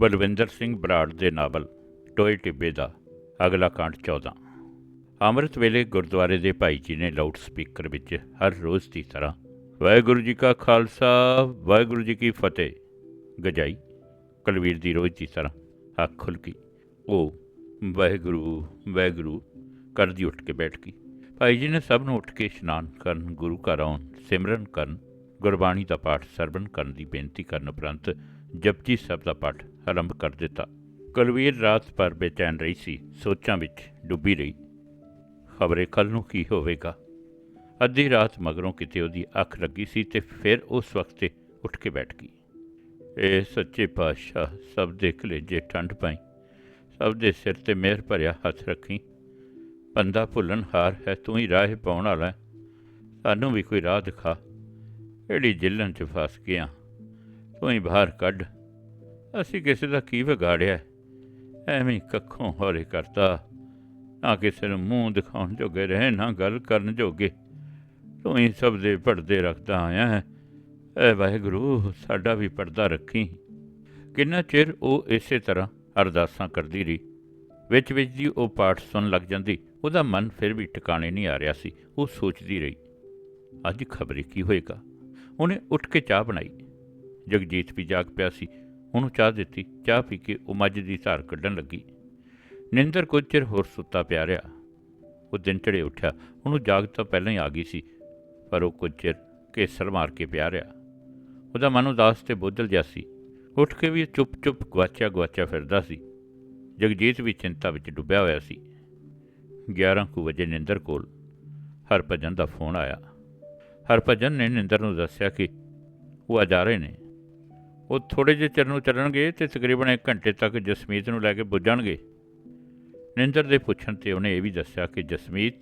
ਬਲਵਿੰਦਰ ਸਿੰਘ ਬਰਾੜ ਦੇ ਨਾਵਲ, ਟੋਏ ਟਿੱਬੇ ਦਾ, ਅਗਲਾ ਕਾਂਡ 14 ਅੰਮ੍ਰਿਤ ਵੇਲੇ ਗੁਰਦੁਆਰੇ ਦੇ ਭਾਈ ਜੀ ਨੇ ਲਾਊਡ ਸਪੀਕਰ ਵਿੱਚ ਹਰ ਰੋਜ਼ ਦੀ ਤਰ੍ਹਾਂ, ਵਾਹਿਗੁਰੂ ਜੀ ਕਾ ਖਾਲਸਾ, ਵਾਹਿਗੁਰੂ ਜੀ ਕੀ ਫਤਿਹ, ਗਜਾਈ, ਕਲਵੀਰ ਦੀ ਰੋਜ਼ ਦੀ ਤਰ੍ਹਾਂ ਅੱਖ ਖੁੱਲ ਗਈ। ਉਹ ਵਾਹਿਗੁਰੂ ਵਾਹਿਗੁਰੂ, ਕਰਦੀ ਉੱਠ ਕੇ ਬੈਠ ਗਈ। ਭਾਈ ਜੀ ਨੇ ਸਭ ਨੂੰ ਉੱਠ ਕੇ ਇਸ਼ਨਾਨ ਕਰਨ, ਗੁਰੂ ਘਰ ਆਉਣ, ਸਿਮਰਨ ਕਰਨ, ਗੁਰਬਾਣੀ ਦਾ ਪਾਠ ਸਰਵਣ ਕਰਨ ਦੀ ਬੇਨਤੀ ਕਰਨ ਉਪਰੰਤ ਜਪਜੀ ਸਾਹਿਬ ਦਾ ਪਾਠ ਆਰੰਭ ਕਰ ਦਿੱਤਾ। ਕੁਲਵੀਰ ਰਾਤ ਭਰ ਬੇਚੈਨ ਰਹੀ ਸੀ, ਸੋਚਾਂ ਵਿੱਚ ਡੁੱਬੀ ਰਹੀ। ਖਬਰੇ ਕੱਲ ਨੂੰ ਕੀ ਹੋਵੇਗਾ? ਅੱਧੀ ਰਾਤ ਮਗਰੋਂ ਕਿਤੇ ਉਹਦੀ ਅੱਖ ਲੱਗੀ ਸੀ ਤੇ ਫਿਰ ਉਸ ਵਕਤ ਤੇ ਉੱਠ ਕੇ ਬੈਠ ਗਈ। ਇਹ ਸੱਚੇ ਪਾਤਸ਼ਾਹ, ਸਭ ਦੇ ਕਲੇਜੇ ਠੰਡ ਪਾਈ। ਸਭ ਦੇ ਸਿਰ ਤੇ ਮਿਹਰ ਭਰਿਆ ਹੱਥ ਰੱਖੀ। ਬੰਦਾ ਭੁੱਲਣ ਹਾਰ ਹੈ, ਤੂੰ ਹੀ ਰਾਹ ਪਾਉਣ ਵਾਲਾ ਹੈ। ਸਾਨੂੰ ਵੀ ਕੋਈ ਰਾਹ ਦਿਖਾ। ਕਿਹੜੀ ਜਿੱਲਣ 'ਚ ਫਸ ਗਿਆ? ਤੂੰ ਹੀ ਬਾਹਰ ਕੱਢ। ਅਸੀਂ ਕਿਸੇ ਦਾ ਕੀ ਵਿਗਾੜਿਆ? ਐਵੇਂ ਕੱਖੋਂ ਹੋਰੇ ਕਰਤਾ। ਨਾ ਕਿਸੇ ਨੂੰ ਮੂੰਹ ਦਿਖਾਉਣ ਜੋਗੇ ਰਹੇ, ਨਾ ਗੱਲ ਕਰਨ ਜੋਗੇ। ਤੂੰ ਹੀ ਸਭ ਦੇ ਪਰਦੇ ਰੱਖਦਾ ਆਇਆ ਹੈ। ਐ ਵਾਹਿਗੁਰੂ, ਸਾਡਾ ਵੀ ਪਰਦਾ ਰੱਖੀ। ਕਿੰਨਾ ਚਿਰ ਉਹ ਇਸੇ ਤਰ੍ਹਾਂ ਅਰਦਾਸਾਂ ਕਰਦੀ ਰਹੀ? ਵਿੱਚ ਵਿੱਚ ਦੀ ਉਹ ਪਾਠ ਸੁਣ ਲੱਗ ਜਾਂਦੀ। ਉਹਦਾ ਮਨ ਫਿਰ ਵੀ ਟਿਕਾਣੇ ਨਹੀਂ ਆ ਰਿਹਾ ਸੀ। ਉਹ ਸੋਚਦੀ ਰਹੀ, ਅੱਜ ਖਬਰੇ ਕੀ ਹੋਏਗਾ? ਉਹਨੇ ਉੱਠ ਕੇ ਚਾਹ ਬਣਾਈ। ਜਗਜੀਤ ਵੀ ਜਾਗ ਪਿਆ ਸੀ। ਉਹਨੂੰ ਚਾਹ ਦਿੱਤੀ। ਚਾਹ ਪੀ ਕੇ ਉਹ ਮੱਝ ਦੀ ਧਾਰ ਕੱਢਣ ਲੱਗੀ। ਨਿੰਦਰ ਕੁਝ ਚਿਰ ਹੋਰ ਸੁੱਤਾ ਪਿਆ ਰਿਹਾ। ਉਹ ਦਿਨ ਚੜੇ ਉੱਠਿਆ। ਉਹਨੂੰ ਜਾਗ ਤਾਂ ਪਹਿਲਾਂ ਹੀ ਆ ਗਈ ਸੀ, ਪਰ ਉਹ ਕੁਝ ਚਿਰ ਕੇਸਰ ਮਾਰ ਕੇ ਪਿਆ ਰਿਹਾ। ਉਹਦਾ ਮਨ ਉਦਾਸ ਤੇ ਬੋਝਲ ਜਿਹਾ ਸੀ। ਉੱਠ ਕੇ ਵੀ ਚੁੱਪ-ਚੁੱਪ ਗਵਾਚਿਆ ਗਵਾਚਿਆ ਫਿਰਦਾ ਸੀ। ਜਗਜੀਤ ਵੀ ਚਿੰਤਾ ਵਿੱਚ ਡੁੱਬਿਆ ਹੋਇਆ ਸੀ। 11 ਕੁ ਵਜੇ ਨਿੰਦਰ ਕੋਲ ਹਰਭਜਨ ਦਾ ਫੋਨ ਆਇਆ। ਹਰਭਜਨ ਨੇ ਨਿੰਦਰ ਨੂੰ ਦੱਸਿਆ ਕਿ ਉਹ ਆ ਜਾ ਰਹੇ ਨੇ। ਉਹ ਥੋੜੇ ਜਿਹੇ ਚਿਰ ਨੂੰ ਚੱਲਣਗੇ ਤੇ ਤਕਰੀਬਨ 1 ਘੰਟੇ ਤੱਕ ਜਸਮੀਤ ਨੂੰ ਲੈ ਕੇ ਪੁੱਜਣਗੇ। ਨਿੰਦਰ ਦੇ ਪੁੱਛਣ ਤੇ ਉਹਨੇ ਇਹ ਵੀ ਦੱਸਿਆ ਕਿ ਜਸਮੀਤ,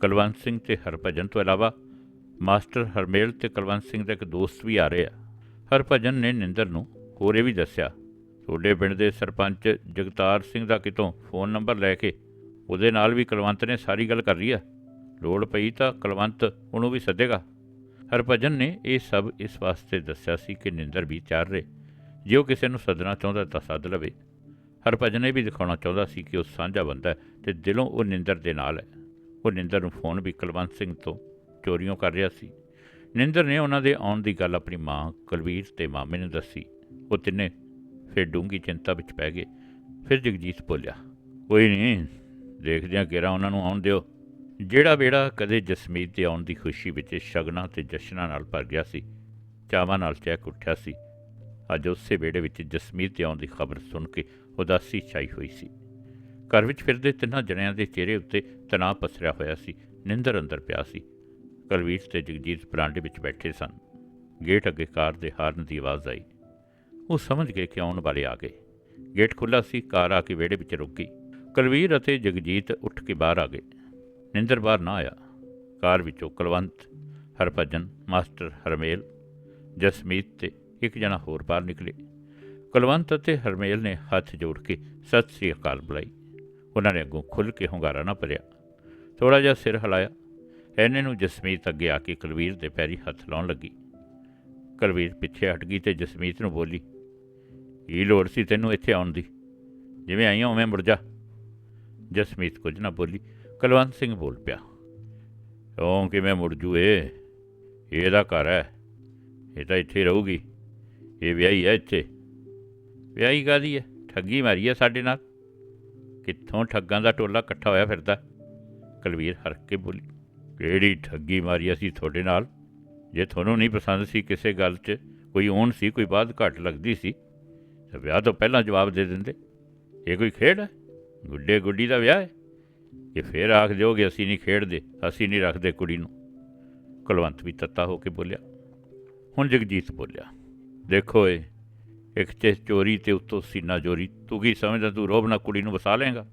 ਕੁਲਵੰਤ ਸਿੰਘ ਤੇ ਹਰਭਜਨ ਤੋਂ ਇਲਾਵਾ ਮਾਸਟਰ ਹਰਮੇਲ ਤੇ ਕੁਲਵੰਤ ਸਿੰਘ ਦਾ ਇੱਕ ਦੋਸਤ ਵੀ ਆ ਰਹੇ ਆ। ਹਰਭਜਨ ਨੇ ਨਿੰਦਰ ਨੂੰ ਹੋਰ ਇਹ ਵੀ ਦੱਸਿਆ, ਤੁਹਾਡੇ ਪਿੰਡ ਦੇ ਸਰਪੰਚ ਜਗਤਾਰ ਸਿੰਘ ਦਾ ਕਿਤੋਂ ਫੋਨ ਨੰਬਰ ਲੈ ਕੇ ਉਹਦੇ ਨਾਲ ਵੀ ਕੁਲਵੰਤ ਨੇ ਸਾਰੀ ਗੱਲ ਕਰ ਲਈ ਆ। ਲੋੜ ਪਈ ਤਾਂ ਕੁਲਵੰਤ ਉਹਨੂੰ ਵੀ ਸੱਦੇਗਾ। ਹਰਭਜਨ ਨੇ ਇਹ ਸਭ ਇਸ ਵਾਸਤੇ ਦੱਸਿਆ ਸੀ ਕਿ ਨਿੰਦਰ ਵੀ ਚਾਰ ਰਹੇ, ਜੇ ਉਹ ਕਿਸੇ ਨੂੰ ਸੱਦਣਾ ਚਾਹੁੰਦਾ ਤਾਂ ਸੱਦ ਲਵੇ। ਹਰਭਜਨ ਇਹ ਵੀ ਦਿਖਾਉਣਾ ਚਾਹੁੰਦਾ ਸੀ ਕਿ ਉਹ ਸਾਂਝਾ ਬੰਦਾ ਹੈ ਤੇ ਦਿਲੋਂ ਉਹ ਨਿੰਦਰ ਦੇ ਨਾਲ ਹੈ। ਉਹ ਨਿੰਦਰ ਨੂੰ ਫੋਨ ਵੀ ਕੁਲਵੰਤ ਸਿੰਘ ਤੋਂ ਚੋਰੀਆਂ ਕਰ ਰਿਹਾ ਸੀ। ਨਿੰਦਰ ਨੇ ਉਹਨਾਂ ਦੇ ਆਉਣ ਦੀ ਗੱਲ ਆਪਣੀ ਮਾਂ ਕੁਲਵੀਰ ਤੇ ਮਾਮੇ ਨੂੰ ਦੱਸੀ। ਉਹ ਤਿੰਨੇ ਫਿਰ ਡੂੰਗੀ ਚਿੰਤਾ ਵਿੱਚ ਪੈ ਗਏ। ਫਿਰ ਜਗਜੀਤ ਬੋਲਿਆ ਕੋਈ ਨਹੀਂ ਦੇਖਦਿਆਂ ਕਿਹੜਾ ਉਹਨਾਂ ਨੂੰ ਆਉਣ ਦਿਓ। ਜਿਹੜਾ ਵੇੜਾ ਕਦੇ ਜਸਮੀਤ ਦੇ ਆਉਣ ਦੀ ਖੁਸ਼ੀ ਵਿੱਚ ਸ਼ਗਨਾਂ ਤੇ ਜਸ਼ਨਾਂ ਨਾਲ ਭਰ ਗਿਆ ਸੀ, ਚਾਵਾਂ ਨਾਲ ਚਹਿਕ ਉੱਠਿਆ ਸੀ, ਅੱਜ ਉਸੇ ਵੇੜੇ ਵਿੱਚ ਜਸਮੀਤ ਦੇ ਆਉਣ ਦੀ ਖਬਰ ਸੁਣ ਕੇ ਉਦਾਸੀ ਛਾਈ ਹੋਈ ਸੀ। ਘਰ ਵਿੱਚ ਫਿਰਦੇ ਤਿੰਨਾਂ ਜਣਿਆਂ ਦੇ ਚਿਹਰੇ ਉੱਤੇ ਤਣਾਅ ਪਸਰਿਆ ਹੋਇਆ ਸੀ, ਨਿੰਦਰ ਅੰਦਰ ਪਿਆ ਸੀ। ਕੁਲਵੀਰ ਤੇ ਜਗਜੀਤ ਬਰਾਂਡੇ ਵਿੱਚ ਬੈਠੇ ਸਨ। ਗੇਟ ਅੱਗੇ ਕਾਰ ਦੇ ਹਾਰਨ ਦੀ ਆਵਾਜ਼ ਆਈ। ਉਹ ਸਮਝ ਗਏ ਕਿ ਆਉਣ ਵਾਲੇ ਆ ਗਏ। ਗੇਟ ਖੁੱਲਾ ਸੀ, ਕਾਰ ਆ ਕੇ ਵਿਹੜੇ ਵਿੱਚ ਰੁਕ ਗਈ। ਕਲਵੀਰ ਅਤੇ ਜਗਜੀਤ ਉੱਠ ਕੇ ਬਾਹਰ ਆ ਗਏ। ਨਿੰਦਰ ਬਾਹਰ ਨਾ ਆਇਆ। ਕਾਰ ਵਿੱਚੋਂ ਕੁਲਵੰਤ, ਹਰਭਜਨ, ਮਾਸਟਰ ਹਰਮੇਲ, ਜਸਮੀਤ ਤੇ ਇੱਕ ਜਣਾ ਹੋਰ ਬਾਹਰ ਨਿਕਲੇ। ਕੁਲਵੰਤ ਅਤੇ ਹਰਮੇਲ ਨੇ ਹੱਥ ਜੋੜ ਕੇ ਸਤਿ ਸ੍ਰੀ ਅਕਾਲ ਬੁਲਾਈ। ਉਹਨਾਂ ਨੇ ਅੱਗੋਂ ਖੁੱਲ੍ਹ ਕੇ ਹੁੰਗਾਰਾ ਨਾ ਭਰਿਆ। ਥੋੜਾ ਜਿਹਾ ਸਿਰ ਹਿਲਾਇਆ। ਐਨੇ ਨੂੰ ਜਸਮੀਤ ਅੱਗੇ ਆ ਕੇ ਕੁਲਵੀਰ ਦੇ ਪੈਰੀ ਹੱਥ ਲਾਉਣ ਲੱਗੀ। ਕੁਲਵੀਰ ਪਿੱਛੇ ਹਟ ਗਈ ਤੇ ਜਸਮੀਤ ਨੂੰ ਬੋਲੀ ਇਹ ਲੋੜ ਸੀ ਤੈਨੂੰ ਇੱਥੇ ਆਉਣ ਦੀ? ਜਿਵੇਂ ਆਈ ਹਾਂ ਉਵੇਂ ਮੁੜ ਜਾ। ਜਸਮੀਤ ਕੁਝ ਨਾ ਬੋਲੀ ਕੁਲਵੰਤ ਸਿੰਘ ਬੋਲ ਪਿਆ। ਉਹ ਕਿਵੇਂ ਮੁੜ ਜੂ ਇਹ ਇਹਦਾ ਘਰ ਹੈ। ਇਹ ਤਾਂ ਇੱਥੇ ਰਹੂਗੀ। ਇਹ ਵਿਆਹੀ ਹੈ ਇੱਥੇ। ਵਿਆਹੀ ਕਾਦੀ ਹੈ? ਠੱਗੀ ਮਾਰੀ ਹੈ ਸਾਡੇ ਨਾਲ। ਕਿੱਥੋਂ ਠੱਗਾਂ ਦਾ ਟੋਲਾ ਇਕੱਠਾ ਹੋਇਆ ਫਿਰਦਾ? ਕੁਲਵੀਰ ਹਰਕ ਕੇ ਬੋਲੀ, ਕਿਹੜੀ ਠੱਗੀ ਮਾਰੀ ਅਸੀਂ ਤੁਹਾਡੇ ਨਾਲ? ਜੇ ਤੁਹਾਨੂੰ ਨਹੀਂ ਪਸੰਦ ਸੀ ਕਿਸੇ ਗੱਲ 'ਚ, ਕੋਈ ਓਨ ਸੀ, ਕੋਈ ਬਾਤ ਘੱਟ ਲੱਗਦੀ ਸੀ, ਤਾਂ ਵਿਆਹ ਤੋਂ ਪਹਿਲਾਂ ਜਵਾਬ ਦੇ ਦਿੰਦੇ। ਇਹ ਕੋਈ ਖੇਡ ਹੈ? ਗੁੱਡੇ ਗੁੱਡੀ ਦਾ ਵਿਆਹ ਹੈ? ਇਹ ਫੇਰ ਆਖ ਦਿਓਗੇ, ਅਸੀਂ ਨਹੀਂ ਖੇਡਦੇ, ਅਸੀਂ ਨਹੀਂ ਰੱਖਦੇ ਕੁੜੀ ਨੂੰ। ਕੁਲਵੰਤ ਵੀ ਤੱਤਾ ਹੋ ਕੇ ਬੋਲਿਆ, ਹੁਣ ਜਗਜੀਤ ਬੋਲਿਆ, ਦੇਖੋ ਏ, ਇੱਕ ਤੇ ਚੋਰੀ ਤੇ ਉੱਤੋਂ ਸੀਨਾ ਚੋਰੀ ਤੂੰ ਕੀ ਸਮਝਦਾ ਤੂੰ ਰੋਬ ਨਾਲ ਕੁੜੀ ਨੂੰ ਵਸਾ ਲੇਗਾ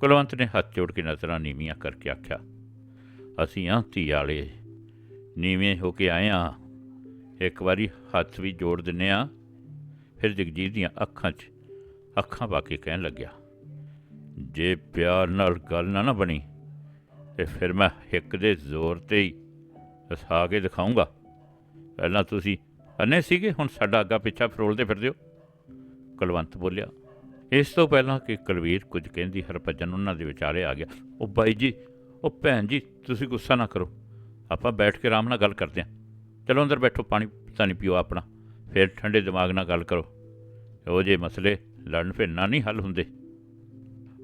ਕੁਲਵੰਤ ਨੇ ਹੱਥ ਜੋੜ ਕੇ ਨਜ਼ਰਾਂ ਨੀਵੀਆਂ ਕਰਕੇ ਆਖਿਆ, ਅਸੀਂ ਆਂ ਧੀ ਵਾਲੇ, ਨੀਵੇਂ ਹੋ ਕੇ ਆਏ ਆ। ਇੱਕ ਵਾਰੀ ਹੱਥ ਵੀ ਜੋੜ ਦਿੰਨੇ ਆ, ਫਿਰ ਜਗਜੀਤ ਦੀਆਂ ਅੱਖਾਂ 'ਚ ਅੱਖਾਂ ਪਾ ਕੇ ਕਹਿਣ ਲੱਗਿਆ ਜੇ ਪਿਆਰ ਨਾਲ ਗੱਲ ਨਾ ਨਾ ਬਣੀ, ਤੇ ਫਿਰ ਮੈਂ ਹਿੱਕ ਦੇ ਜ਼ੋਰ ਤੇ ਹੀ ਹਸਾ ਕੇ ਦਿਖਾਉਂਗਾ ਪਹਿਲਾਂ ਤੁਸੀਂ ਅੰਨੇ ਸੀਗੇ, ਹੁਣ ਸਾਡਾ ਅੱਗਾ ਪਿੱਛਾ ਫਰੋਲਦੇ ਫਿਰਦੇ ਹੋ? ਕੁਲਵੰਤ ਬੋਲਿਆ, ਇਸ ਤੋਂ ਪਹਿਲਾਂ ਕਿ ਕੁਲਵੀਰ ਕੁਝ ਕਹਿੰਦੀ ਹਰਭਜਨ ਉਹਨਾਂ ਦੇ ਵਿਚਾਲੇ ਆ ਗਿਆ। ਉਹ ਬਾਈ ਜੀ, ਉਹ ਭੈਣ ਜੀ, ਤੁਸੀਂ ਗੁੱਸਾ ਨਾ ਕਰੋ। ਆਪਾਂ ਬੈਠ ਕੇ ਆਰਾਮ ਨਾਲ ਗੱਲ ਕਰਦੇ ਹਾਂ। ਚਲੋ ਅੰਦਰ ਬੈਠੋ, ਪਾਣੀ ਪਾਣੀ ਪੀਓ ਆਪਣਾ। ਫਿਰ ਠੰਡੇ ਦਿਮਾਗ ਨਾਲ ਗੱਲ ਕਰੋ। ਉਹ ਜੇ ਮਸਲੇ ਲੜਨ ਫਿਰਨਾ ਨਹੀਂ ਹੱਲ ਹੁੰਦੇ।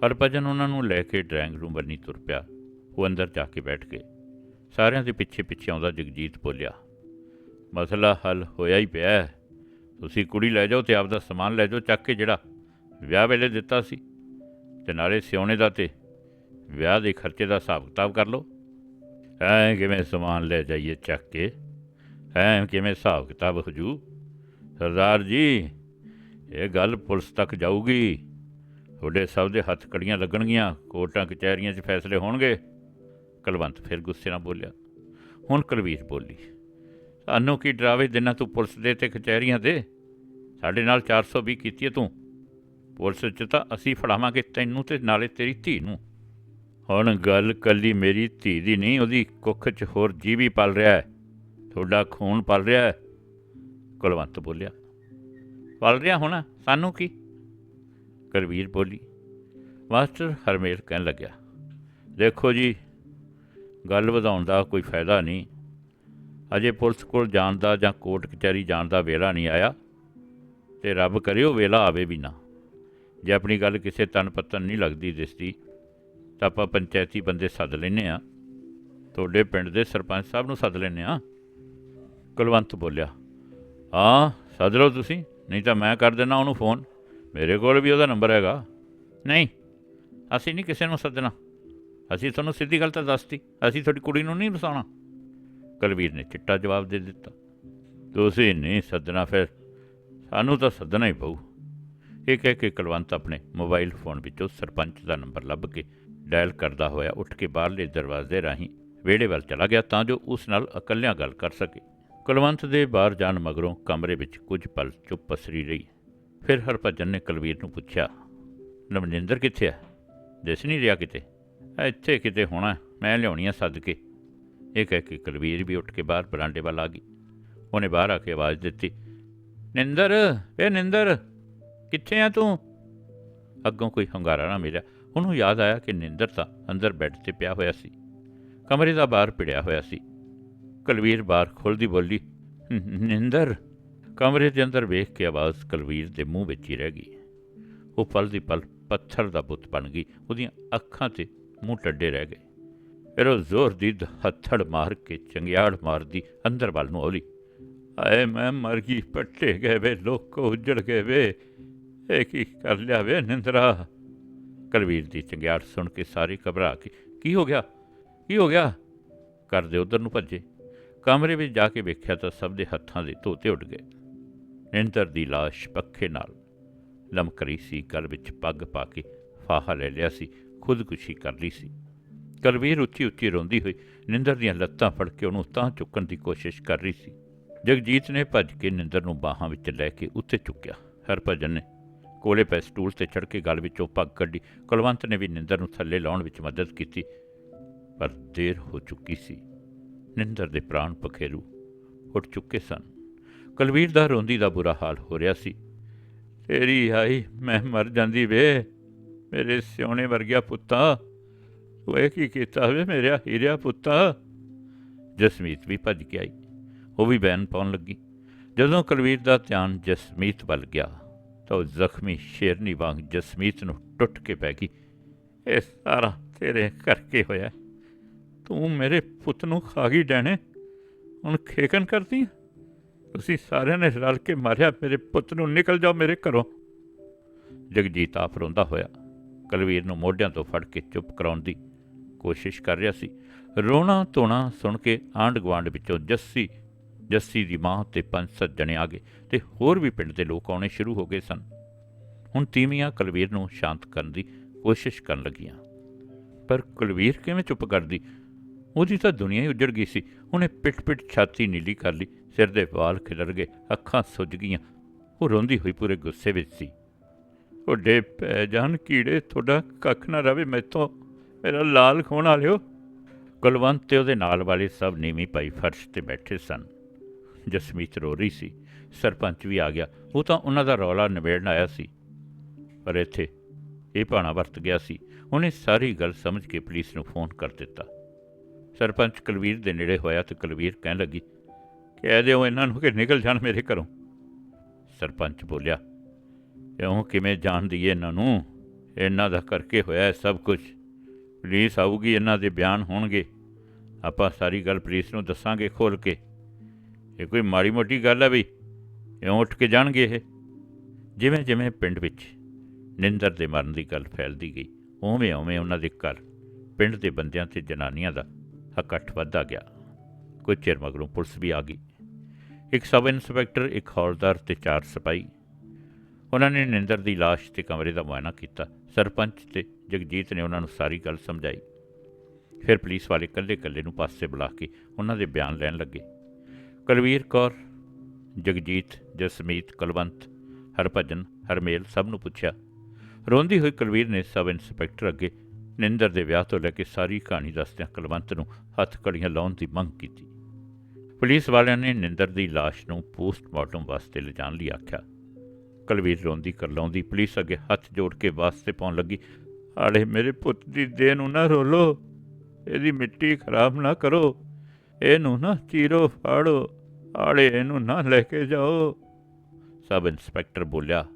ਹਰਭਜਨ ਉਹਨਾਂ ਨੂੰ ਲੈ ਕੇ ਡਰਾਇੰਗ ਰੂਮ ਬੰਨੀ ਤੁਰ ਪਿਆ। ਉਹ ਅੰਦਰ ਜਾ ਕੇ ਬੈਠ ਗਏ। ਸਾਰਿਆਂ ਦੇ ਪਿੱਛੇ ਪਿੱਛੇ ਆਉਂਦਾ ਜਗਜੀਤ ਬੋਲਿਆ, ਮਸਲਾ ਹੱਲ ਹੋਇਆ ਹੀ ਪਿਆ ਤੁਸੀਂ ਕੁੜੀ ਲੈ ਜਾਓ ਤੇ ਆਪਦਾ ਸਮਾਨ ਲੈ ਜਾਓ ਚੱਕ ਕੇ ਜਿਹੜਾ ਵਿਆਹ ਵੇਲੇ ਦਿੱਤਾ ਸੀ। ਤੇ ਨਾਲੇ ਸਿਉਣੇ ਦਾ ਤੇ ਵਿਆਹ ਦੇ ਖਰਚੇ ਦਾ ਹਿਸਾਬ ਕਿਤਾਬ ਕਰ ਲਓ। ਐ ਕਿਵੇਂ ਸਮਾਨ ਲੈ ਜਾਈਏ ਚੱਕ ਕੇ? ਐ ਕਿਵੇਂ ਹਿਸਾਬ ਕਿਤਾਬ, ਹਜੂ? ਸਰਦਾਰ ਜੀ, ਇਹ ਗੱਲ ਪੁਲਿਸ ਤੱਕ ਜਾਊਗੀ। ਤੁਹਾਡੇ ਸਭ ਦੇ ਹੱਥ ਕੜੀਆਂ ਲੱਗਣਗੀਆਂ, ਕੋਰਟਾਂ, ਕਚਹਿਰੀਆਂ 'ਚ ਫੈਸਲੇ ਹੋਣਗੇ। ਕੁਲਵੰਤ ਫਿਰ ਗੁੱਸੇ ਨਾਲ ਬੋਲਿਆ, ਹੁਣ ਕੁਲਵੀਰ ਬੋਲੀ, ਸਾਨੂੰ ਕੀ ਡਰਾਵੇ ਦਿਨਾਂ ਤੂੰ ਪੁਲਿਸ ਦੇ ਤੇ ਕਚਹਿਰੀਆਂ ਦੇ? ਸਾਡੇ ਨਾਲ 420 ਕੀਤੀ ਹੈ ਤੂੰ। ਪੁਲਿਸ 'ਚ ਤਾਂ ਅਸੀਂ ਫੜਾਵਾਂਗੇ ਤੈਨੂੰ ਤੇ ਨਾਲੇ ਤੇਰੀ ਧੀ ਨੂੰ। ਹੁਣ ਗੱਲ ਕੱਲੀ ਮੇਰੀ ਧੀ ਦੀ ਨਹੀਂ, ਉਹਦੀ ਕੁੱਖ 'ਚ ਹੋਰ ਜੀਵੀ ਪਲ ਰਿਹਾ ਹੈ ਤੁਹਾਡਾ ਖੂਨ ਪਲ ਰਿਹਾ ਹੈ ਕੁਲਵੰਤ ਬੋਲਿਆ, ਪਲ ਰਿਹਾ ਹੋਣਾ, ਸਾਨੂੰ ਕੀ? ਕਰਵੀਰ ਬੋਲੀ। ਮਾਸਟਰ ਹਰਮੇਲ ਕਹਿਣ ਲੱਗਿਆ, ਦੇਖੋ ਜੀ, ਗੱਲ ਵਧਾਉਣ ਦਾ ਕੋਈ ਫਾਇਦਾ ਨਹੀਂ। ਅਜੇ ਪੁਲਿਸ ਕੋਲ ਜਾਣ ਦਾ ਜਾਂ ਕੋਰਟ ਕਚਹਿਰੀ ਜਾਣ ਦਾ ਵੇਲਾ ਨਹੀਂ ਆਇਆ। ਤੇ ਰੱਬ ਕਰਿਓ ਉਹ ਵੇਲਾ ਆਵੇ ਵੀ ਨਾ। ਜੇ ਆਪਣੀ ਗੱਲ ਕਿਸੇ ਤਨ ਪੱਤਨ ਨਹੀਂ ਲੱਗਦੀ ਦਿਸਦੀ, ਤਾਂ ਆਪਾਂ ਪੰਚਾਇਤੀ ਬੰਦੇ ਸੱਦ ਲੈਨੇ ਆ ਤੁਹਾਡੇ ਪਿੰਡ ਦੇ ਸਰਪੰਚ ਸਾਹਿਬ ਨੂੰ ਸੱਦ ਲੈਨੇ ਆ ਕੁਲਵੰਤ ਬੋਲਿਆ, ਹਾਂ, ਸੱਦ ਲਓ ਤੁਸੀਂ, ਨਹੀਂ ਤਾਂ ਮੈਂ ਕਰ ਦੇਣਾ ਉਹਨੂੰ ਫੋਨ। ਮੇਰੇ ਕੋਲ ਵੀ ਉਹਦਾ ਨੰਬਰ ਹੈਗਾ। ਨਹੀਂ, ਅਸੀਂ ਨਹੀਂ ਕਿਸੇ ਨੂੰ ਸੱਦਣਾ। ਅਸੀਂ ਤੁਹਾਨੂੰ ਸਿੱਧੀ ਗੱਲ ਤਾਂ ਦੱਸਤੀ, ਅਸੀਂ ਤੁਹਾਡੀ ਕੁੜੀ ਨੂੰ ਨਹੀਂ ਵਸਾਉਣਾ। ਕੁਲਵੀਰ ਨੇ ਚਿੱਟਾ ਜਵਾਬ ਦੇ ਦਿੱਤਾ। ਤੁਸੀਂ ਨਹੀਂ ਸੱਦਣਾ ਫਿਰ, ਸਾਨੂੰ ਤਾਂ ਸੱਦਣਾ ਹੀ ਪਊ। ਇਹ ਕਹਿ ਕੇ ਕੁਲਵੰਤ ਆਪਣੇ ਮੋਬਾਈਲ ਫੋਨ ਵਿੱਚੋਂ ਸਰਪੰਚ ਦਾ ਨੰਬਰ ਲੱਭ ਕੇ ਡਾਇਲ ਕਰਦਾ ਹੋਇਆ ਉੱਠ ਕੇ ਬਾਹਰਲੇ ਦਰਵਾਜ਼ੇ ਰਾਹੀਂ ਵਿਹੜੇ ਵੱਲ ਚਲਾ ਗਿਆ ਤਾਂ ਜੋ ਉਸ ਨਾਲ ਇਕੱਲਿਆਂ ਗੱਲ ਕਰ ਸਕੇ। ਕੁਲਵੰਤ ਦੇ ਬਾਹਰ ਜਾਣ ਮਗਰੋਂ ਕਮਰੇ ਵਿੱਚ ਕੁਝ ਪਲ ਚੁੱਪ ਪਸਰੀ ਰਹੀ। ਫਿਰ ਹਰਭਜਨ ਨੇ ਕੁਲਵੀਰ ਨੂੰ ਪੁੱਛਿਆ ਨਵਨਿੰਦਰ ਕਿੱਥੇ ਹੈ ਦਿਸ ਨਹੀਂ ਰਿਹਾ ਕਿਤੇ? ਇੱਥੇ ਕਿਤੇ ਹੋਣਾ, ਮੈਂ ਲਿਆਉਣੀ ਆ ਸੱਦ ਕੇ ਇਹ ਕਹਿ ਕੇ ਕੁਲਵੀਰ ਵੀ ਉੱਠ ਕੇ ਬਾਹਰ ਬਰਾਂਡੇ ਵੱਲ ਆ ਗਈ। ਉਹਨੇ ਬਾਹਰ ਆ ਕੇ ਆਵਾਜ਼ ਦਿੱਤੀ, ਨਿੰਦਰ ਏ ਨਿੰਦਰ, ਕਿੱਥੇ ਆ ਤੂੰ? ਅੱਗੋਂ ਕੋਈ ਹੰਗਾਰਾ ਨਾ ਮਿਲਿਆ। ਉਹਨੂੰ ਯਾਦ ਆਇਆ ਕਿ ਨਿੰਦਰ ਤਾਂ ਅੰਦਰ ਬੈੱਡ ਤੇ ਪਿਆ ਹੋਇਆ ਸੀ। ਕਮਰੇ ਦਾ ਬਾਹਰ ਪਿੜਿਆ ਹੋਇਆ ਸੀ। ਕੁਲਵੀਰ ਬਾਹਰ ਖੋਲ੍ਹਦੀ ਬੋਲੀ, ਨਿੰਦਰ ਕਮਰੇ ਦੇ ਅੰਦਰ ਵੇਖ ਕੇ ਆਵਾਜ਼ ਕਲਵੀਰ ਦੇ ਮੂੰਹ ਵਿੱਚ ਹੀ ਰਹਿ ਗਈ। ਉਹ ਪਲ ਦੀ ਪਲ, ਪੱਥਰ ਦਾ ਬੁੱਤ ਬਣ ਗਈ। ਉਹਦੀਆਂ ਅੱਖਾਂ ਤੇ ਮੂੰਹ ਟੱਡੇ ਰਹਿ ਗਏ। ਫਿਰ ਉਹ ਜ਼ੋਰ ਦੀ ਦ- ਹੱਥੜ ਮਾਰ ਕੇ ਚੰਗਿਆੜ ਮਾਰਦੀ ਅੰਦਰ ਵੱਲ ਨੂੰ ਔਲੀ ਆਏ ਮੈਂ ਮਰ ਗਈ, ਪੱਟੇ ਗਏ ਵੇ, ਲੋਕੋ ਉੱਜੜ ਗਏ ਵੇ। ਇਹ ਕੀ ਕਰ ਲਿਆ ਵੇ ਨਿੰਦਰਾ? ਕੁਲਵੀਰ ਦੀ ਚੰਗਿਆੜ ਸੁਣ ਕੇ ਸਾਰੇ ਘਬਰਾ ਕੇ ਕੀ ਹੋ ਗਿਆ? ਕੀ ਹੋ ਗਿਆ? ਕਰਦੇ ਉਧਰ ਨੂੰ ਭੱਜੇ। ਕਮਰੇ ਵਿੱਚ ਜਾ ਕੇ ਵੇਖਿਆ ਤਾਂ ਸਭ ਦੇ ਹੱਥਾਂ ਦੇ ਧੋਤੇ ਉੱਡ ਗਏ। ਨਿੰਦਰ ਦੀ ਲਾਸ਼ ਪੱਖੇ ਨਾਲ ਲਮਕ ਰਹੀ ਸੀ ਗਲ ਵਿੱਚ ਪੱਗ ਪਾ ਕੇ ਫਾਹਾ ਲੈ ਲਿਆ ਸੀ, ਖੁਦਕੁਸ਼ੀ ਕਰ ਲਈ ਸੀ। ਕੁਲਵੀਰ ਉੱਚੀ ਉੱਚੀ ਰੋਂਦੀ ਹੋਈ ਨਿੰਦਰ ਦੀਆਂ ਲੱਤਾਂ ਫੜ ਕੇ ਉਹਨੂੰ ਤਾਂ ਚੁੱਕਣ ਦੀ ਕੋਸ਼ਿਸ਼ ਕਰ ਰਹੀ ਸੀ। ਜਗਜੀਤ ਨੇ ਭੱਜ ਕੇ ਨਿੰਦਰ ਨੂੰ ਬਾਹਾਂ ਵਿੱਚ ਲੈ ਕੇ ਉੱਤੇ ਚੁੱਕਿਆ। ਹਰਭਜਨ ਨੇ ਕੋਲੇ ਪੈ ਸਟੂਲ ਤੇ ਚੜ੍ਹ ਕੇ ਗਲ ਵਿੱਚੋਂ ਪੱਗ ਕੱਢੀ। ਕੁਲਵੰਤ ਨੇ ਵੀ ਨਿੰਦਰ ਨੂੰ ਥੱਲੇ ਲਾਉਣ ਵਿੱਚ ਮਦਦ ਕੀਤੀ, ਪਰ ਦੇਰ ਹੋ ਚੁੱਕੀ ਸੀ। ਨਿੰਦਰ ਦੇ ਪ੍ਰਾਣ ਪਖੇਰੂ ਉੱਠ ਚੁੱਕੇ ਸਨ। ਕੁਲਵੀਰ ਦਾ ਰੋਂਦੀ ਦਾ ਬੁਰਾ ਹਾਲ ਹੋ ਰਿਹਾ ਸੀ। ਤੇਰੀ ਆਈ, ਮੈਂ ਮਰ ਜਾਂਦੀ ਵੇ। ਮੇਰੇ ਸਿਉਣੇ ਵਰਗਿਆ ਪੁੱਤਾ। ਤੂੰ ਇਹ ਕੀ ਕੀਤਾ ਵੇ, ਮੇਰਾ ਹੀਰਿਆ ਪੁੱਤਾ? ਜਸਮੀਤ ਵੀ ਭੱਜ ਕੇ ਆਈ। ਉਹ ਵੀ ਬੈਨ ਪਾਉਣ ਲੱਗੀ। ਜਦੋਂ ਕੁਲਵੀਰ ਦਾ ਧਿਆਨ ਜਸਮੀਤ ਵੱਲ ਗਿਆ, ਤਾਂ ਉਹ ਜ਼ਖਮੀ ਸ਼ੇਰਨੀ ਵਾਂਗ ਜਸਮੀਤ ਨੂੰ ਟੁੱਟ ਕੇ ਪੈ ਗਈ। ਇਹ ਸਾਰਾ ਤੇਰੇ ਕਰਕੇ ਹੋਇਆ। ਤੂੰ ਮੇਰੇ ਪੁੱਤ ਨੂੰ ਖਾ ਗਈ ਡੈਣੇ। ਹੁਣ ਖੇਕਨ ਕਰਦੀ ਤੁਸੀਂ ਸਾਰਿਆਂ ਨੇ ਰਲ ਕੇ ਮਾਰਿਆ, ਮੇਰੇ ਪੁੱਤ ਨੂੰ ਨਿਕਲ ਜਾਓ ਮੇਰੇ ਘਰੋਂ। ਜਗਜੀਤ ਆਪ ਰੋਂਦਾ ਹੋਇਆ, ਕੁਲਵੀਰ ਨੂੰ ਮੋਢਿਆਂ ਤੋਂ ਫੜ ਕੇ ਚੁੱਪ ਕਰਾਉਣ ਦੀ ਕੋਸ਼ਿਸ਼ ਕਰ ਰਿਹਾ ਸੀ। ਰੋਣਾ ਧੋਣਾ ਸੁਣ ਕੇ ਆਂਢ ਗੁਆਂਢ ਵਿੱਚੋਂ ਜੱਸੀ ਜੱਸੀ ਦੀ ਮਾਂ ਤੇ ਪੰਜ ਸੱਤ ਜਣੇ ਆ ਗਏ ਤੇ ਹੋਰ ਵੀ ਪਿੰਡ ਦੇ ਲੋਕ ਆਉਣੇ ਸ਼ੁਰੂ ਹੋ ਗਏ ਸਨ। ਹੁਣ ਤੀਵੀਆਂ ਕੁਲਵੀਰ ਨੂੰ ਸ਼ਾਂਤ ਕਰਨ ਦੀ ਕੋਸ਼ਿਸ਼ ਕਰਨ ਲੱਗੀਆਂ। ਪਰ ਕੁਲਵੀਰ ਕਿਵੇਂ ਚੁੱਪ ਕਰਦੀ? ਉਹਦੀ ਤਾਂ ਦੁਨੀਆ ਹੀ ਉੱਜੜ ਗਈ ਸੀ। ਉਹਨੇ ਪਿੱਟ-ਪਿੱਟ ਛਾਤੀ ਨੀਲੀ ਕਰ ਲਈ, ਸਿਰ ਦੇ ਵਾਲ ਖਿਲਰ ਗਏ, ਅੱਖਾਂ ਸੁੱਜ ਗਈਆਂ। ਉਹ ਰੋਂਦੀ ਹੋਈ ਪੂਰੇ ਗੁੱਸੇ ਵਿੱਚ ਸੀ। ਉਹ ਡੇ ਪੈ ਜਾਣ, ਕੀੜੇ, ਤੁਹਾਡਾ ਕੱਖ ਨਾ ਰਵੇ ਮੈਥੋਂ। ਮੇਰਾ ਲਾਲ ਖੋਣ ਵਾਲਿਓ ਕੁਲਵੰਤ ਤੇ ਉਹਦੇ ਨਾਲ ਵਾਲੇ ਸਭ ਨੀਵੀਂ ਪਾਈ ਫਰਸ਼ ਤੇ ਬੈਠੇ ਸਨ। ਜਸਮੀਤ ਰੋ ਰਹੀ ਸੀ। ਸਰਪੰਚ ਵੀ ਆ ਗਿਆ। ਉਹ ਤਾਂ ਉਹਨਾਂ ਦਾ ਰੌਲਾ ਨਿਬੇੜਨ ਆਇਆ ਸੀ। ਪਰ ਇੱਥੇ ਇਹ ਭਾਣਾ ਵਰਤ ਗਿਆ ਸੀ। ਉਹਨੇ ਸਾਰੀ ਗੱਲ ਸਮਝ ਕੇ ਪੁਲਿਸ ਨੂੰ ਫੋਨ ਕਰ ਦਿੱਤਾ। ਸਰਪੰਚ ਕੁਲਵੀਰ ਦੇ ਨੇੜੇ ਹੋਇਆ ਤੇ ਕੁਲਵੀਰ ਕਹਿਣ ਲੱਗੀ, ਕਹਿ ਦਿਓ ਇਹਨਾਂ ਨੂੰ ਕਿ ਨਿਕਲ ਜਾਣ ਮੇਰੇ ਘਰੋਂ। ਸਰਪੰਚ ਬੋਲਿਆ ਇਉਂ ਕਿਵੇਂ ਜਾਣ ਦਈਏ ਇਹਨਾਂ ਨੂੰ? ਇਹਨਾਂ ਦਾ ਕਰਕੇ ਹੋਇਆ ਸਭ ਕੁਝ। ਪੁਲਿਸ ਆਊਗੀ, ਇਹਨਾਂ ਦੇ ਬਿਆਨ ਹੋਣਗੇ। ਆਪਾਂ ਸਾਰੀ ਗੱਲ ਪੁਲਿਸ ਨੂੰ ਦੱਸਾਂਗੇ ਖੋਲ ਕੇ। ਇਹ ਕੋਈ ਮਾੜੀ ਮੋਟੀ ਗੱਲ ਹੈ ਬਈ। ਇਉਂ ਉੱਠ ਕੇ ਜਾਣਗੇ ਇਹ। ਜਿਵੇਂ ਜਿਵੇਂ ਪਿੰਡ ਵਿੱਚ ਨਿੰਦਰ ਦੇ ਮਰਨ ਦੀ ਗੱਲ ਫੈਲਦੀ ਗਈ, ਉਵੇਂ ਉਵੇਂ ਉਹਨਾਂ ਦੇ ਘਰ, ਪਿੰਡ ਦੇ ਬੰਦਿਆਂ ਤੇ ਜਨਾਨੀਆਂ ਦਾ ਇਕੱਠ ਵੱਧਦਾ ਗਿਆ। ਕੁਝ ਚਿਰ ਮਗਰੋਂ ਪੁਲਿਸ ਵੀ ਆ ਗਈ। ਇੱਕ ਸਬ ਇੰਸਪੈਕਟਰ, ਇੱਕ ਹੌਲਦਾਰ ਤੇ ਚਾਰ ਸਿਪਾਹੀ। ਉਹਨਾਂ ਨੇ ਨਿੰਦਰ ਦੀ ਲਾਸ਼ ਤੇ ਕਮਰੇ ਦਾ ਮੁਆਇਨਾ ਕੀਤਾ। ਸਰਪੰਚ ਤੇ ਜਗਜੀਤ ਨੇ ਉਹਨਾਂ ਨੂੰ ਸਾਰੀ ਗੱਲ ਸਮਝਾਈ। ਫਿਰ ਪੁਲਿਸ ਵਾਲੇ ਇਕੱਲੇ-ਇਕੱਲੇ ਨੂੰ ਪਾਸੇ ਬੁਲਾ ਕੇ ਉਹਨਾਂ ਦੇ ਬਿਆਨ ਲੈਣ ਲੱਗੇ। ਕੁਲਵੀਰ ਕੌਰ, ਜਗਜੀਤ, ਜਸਮੀਤ, ਕੁਲਵੰਤ, ਹਰਭਜਨ, ਹਰਮੇਲ ਸਭ ਨੂੰ ਪੁੱਛਿਆ। ਰੋਂਦੀ ਹੋਈ ਕੁਲਵੀਰ ਨੇ ਸਬ ਇੰਸਪੈਕਟਰ ਅੱਗੇ ਨਿੰਦਰ ਦੇ ਵਿਆਹ ਤੋਂ ਲੈ ਕੇ ਸਾਰੀ ਕਹਾਣੀ ਦੱਸਦਿਆਂ ਕੁਲਵੰਤ ਨੂੰ ਹੱਥ ਕੜੀਆਂ ਲਾਉਣ ਦੀ ਮੰਗ ਕੀਤੀ। ਪੁਲਿਸ ਵਾਲਿਆਂ ਨੇ ਨਿੰਦਰ ਦੀ ਲਾਸ਼ ਨੂੰ ਪੋਸਟਮਾਰਟਮ ਵਾਸਤੇ ਲਿਜਾਣ ਲਈ ਆਖਿਆ। ਕਲਵੀਰ ਰੋਂਦੀ ਕਰਲਾਉਂਦੀ ਪੁਲਿਸ ਅੱਗੇ ਹੱਥ ਜੋੜ ਕੇ ਵਾਸਤੇ ਪਾਉਣ ਲੱਗੀ। ਆਲੇ ਮੇਰੇ ਪੁੱਤ ਦੀ ਦੇਹ ਨੂੰ ਨਾ ਰੋਲੋ। ਇਹਦੀ ਮਿੱਟੀ ਖਰਾਬ ਨਾ ਕਰੋ। ਇਹਨੂੰ ਨਾ ਚੀਰੋ ਫਾੜੋ। ਆੜੇ ਇਹਨੂੰ ਨਾ ਲੈ ਕੇ ਜਾਓ। ਸਬ ਇੰਸਪੈਕਟਰ ਬੋਲਿਆ,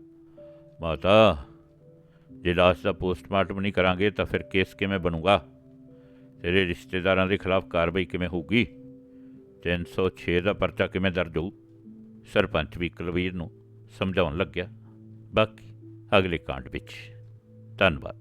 ਮਾਤਾ ਜੇ ਲਾਸ਼ ਦਾ ਪੋਸਟਮਾਰਟਮ ਨਹੀਂ ਕਰਾਂਗੇ ਤਾਂ ਫਿਰ ਕੇਸ ਕਿਵੇਂ ਬਣੂਗਾ? ਤੇਰੇ ਰਿਸ਼ਤੇਦਾਰਾਂ ਦੇ ਖਿਲਾਫ ਕਾਰਵਾਈ ਕਿਵੇਂ ਹੋਊਗੀ? 306 ਦਾ ਪਰਚਾ ਕਿਵੇਂ ਦਰਜ ਹੋਊ? ਸਰਪੰਚ ਵੀ ਕੁਲਵੀਰ ਨੂੰ ਸਮਝਾਉਣ ਲੱਗਿਆ। ਬਾਕੀ ਅਗਲੇ ਕਾਂਡ ਵਿੱਚ। ਧੰਨਵਾਦ।